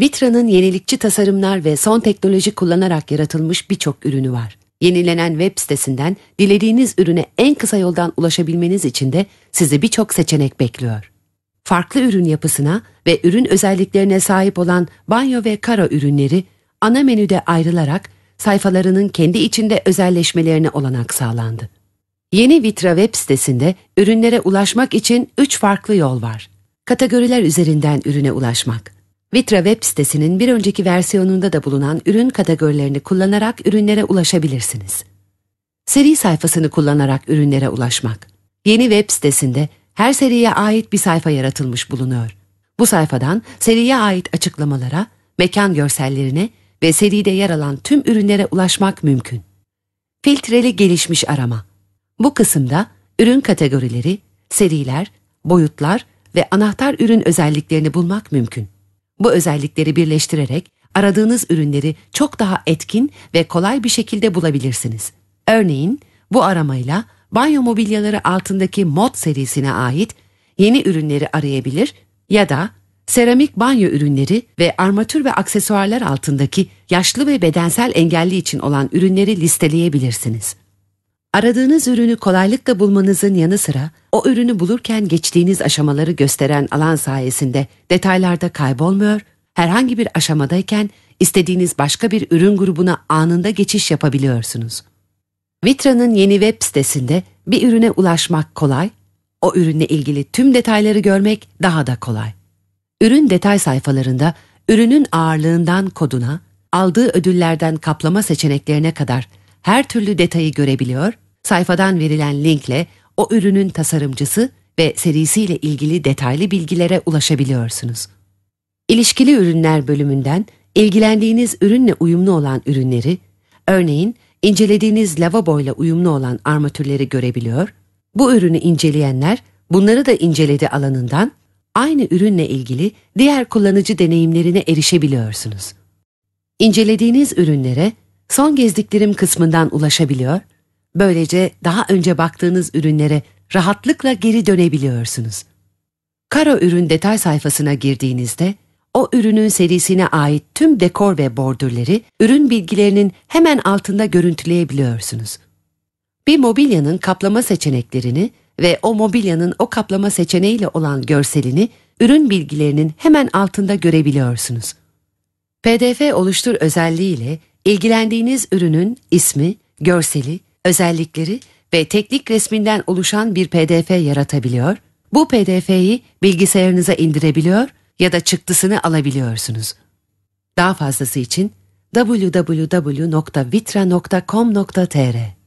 Vitra'nın yenilikçi tasarımlar ve son teknoloji kullanarak yaratılmış birçok ürünü var. Yenilenen web sitesinden dilediğiniz ürüne en kısa yoldan ulaşabilmeniz için de sizi birçok seçenek bekliyor. Farklı ürün yapısına ve ürün özelliklerine sahip olan banyo ve karo ürünleri ana menüde ayrılarak sayfalarının kendi içinde özelleşmelerine olanak sağlandı. Yeni Vitra web sitesinde ürünlere ulaşmak için üç farklı yol var. Kategoriler üzerinden ürüne ulaşmak. Vitra web sitesinin bir önceki versiyonunda da bulunan ürün kategorilerini kullanarak ürünlere ulaşabilirsiniz. Seri sayfasını kullanarak ürünlere ulaşmak. Yeni web sitesinde her seriye ait bir sayfa yaratılmış bulunuyor. Bu sayfadan seriye ait açıklamalara, mekan görsellerine ve seride yer alan tüm ürünlere ulaşmak mümkün. Filtreli gelişmiş arama. Bu kısımda ürün kategorileri, seriler, boyutlar ve anahtar ürün özelliklerini bulmak mümkün. Bu özellikleri birleştirerek aradığınız ürünleri çok daha etkin ve kolay bir şekilde bulabilirsiniz. Örneğin bu aramayla banyo mobilyaları altındaki mod serisine ait yeni ürünleri arayabilir ya da seramik banyo ürünleri ve armatür ve aksesuarlar altındaki yaşlı ve bedensel engelli için olan ürünleri listeleyebilirsiniz. Aradığınız ürünü kolaylıkla bulmanızın yanı sıra o ürünü bulurken geçtiğiniz aşamaları gösteren alan sayesinde detaylarda kaybolmuyor, herhangi bir aşamadayken istediğiniz başka bir ürün grubuna anında geçiş yapabiliyorsunuz. Vitra'nın yeni web sitesinde bir ürüne ulaşmak kolay, o ürünle ilgili tüm detayları görmek daha da kolay. Ürün detay sayfalarında ürünün ağırlığından koduna, aldığı ödüllerden kaplama seçeneklerine kadar her türlü detayı görebiliyor, sayfadan verilen linkle o ürünün tasarımcısı ve serisiyle ilgili detaylı bilgilere ulaşabiliyorsunuz. İlişkili ürünler bölümünden ilgilendiğiniz ürünle uyumlu olan ürünleri, örneğin incelediğiniz lavaboyla uyumlu olan armatürleri görebiliyor, bu ürünü inceleyenler bunları da inceledi alanından aynı ürünle ilgili diğer kullanıcı deneyimlerine erişebiliyorsunuz. İncelediğiniz ürünlere son gezdiklerim kısmından ulaşabiliyor, böylece daha önce baktığınız ürünlere rahatlıkla geri dönebiliyorsunuz. Karo ürün detay sayfasına girdiğinizde o ürünün serisine ait tüm dekor ve bordürleri ürün bilgilerinin hemen altında görüntüleyebiliyorsunuz. Bir mobilyanın kaplama seçeneklerini ve o mobilyanın o kaplama seçeneğiyle olan görselini ürün bilgilerinin hemen altında görebiliyorsunuz. PDF oluştur özelliğiyle ilgilendiğiniz ürünün ismi, görseli, özellikleri ve teknik resminden oluşan bir PDF yaratabiliyor, bu PDF'yi bilgisayarınıza indirebiliyor ya da çıktısını alabiliyorsunuz. Daha fazlası için www.vitra.com.tr